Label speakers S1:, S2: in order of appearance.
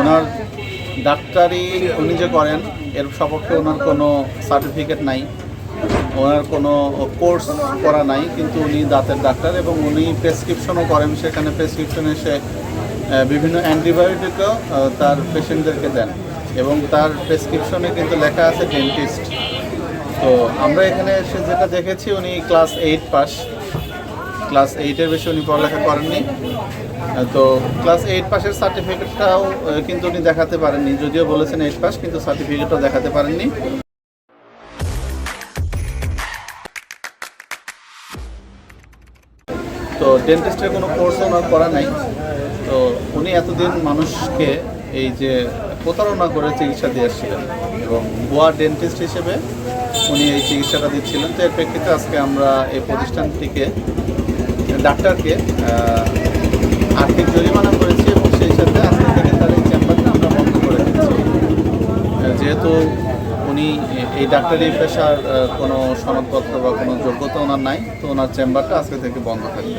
S1: ওনার ডাক্তারি উনি যে করেন, এর সপক্ষে ওনার কোনো সার্টিফিকেট নাই। ওনার কোনো কোর্স করা নাই, কিন্তু উনি দাঁতের ডাক্তার এবং উনি প্রেসক্রিপশনও করেন। সেখানে প্রেসক্রিপশনে সে বিভিন্ন অ্যান্টিবায়োটিকও তার পেশেন্টদেরকে দেন এবং তার প্রেসক্রিপশনে কিন্তু লেখা আছে ডেন্টিস্ট তো আমরা এখানে এসে যেটা দেখেছি, উনি ক্লাস এইট পাস ক্লাস এইটের বেশি উনি পড়ালেখা করেননি। তো ক্লাস এইট পাসের সার্টিফিকেটটাও কিন্তু উনি দেখাতে পারেননি। যদিও বলেছেন এইট পাস কিন্তু সার্টিফিকেটও দেখাতে পারেননি। তো ডেন্টিস্টের কোনো কোর্স ওনার করা নাই। তো উনি এতদিন মানুষকে এই যে প্রতারণা করে চিকিৎসা দিয়ে আসছিলেন। এবং গোয়া ডেন্টিস্ট হিসেবে উনি এই চিকিৎসাটা দিচ্ছিলেন। তো এর প্রেক্ষিতে আজকে আমরা এই প্রতিষ্ঠানটিকে ডাক্তারকে আর্থিক জরিমানা করেছি এবং সেই সাথে আজকে থেকে তার এই চেম্বারটা আমরা বন্ধ করে দিচ্ছি। যেহেতু উনি এই ডাক্তারি পেশার কোনো সনদপত্র বা কোনো যোগ্যতা ওনার নাই, তো ওনার চেম্বারটা আজকে থেকে বন্ধ থাকবে।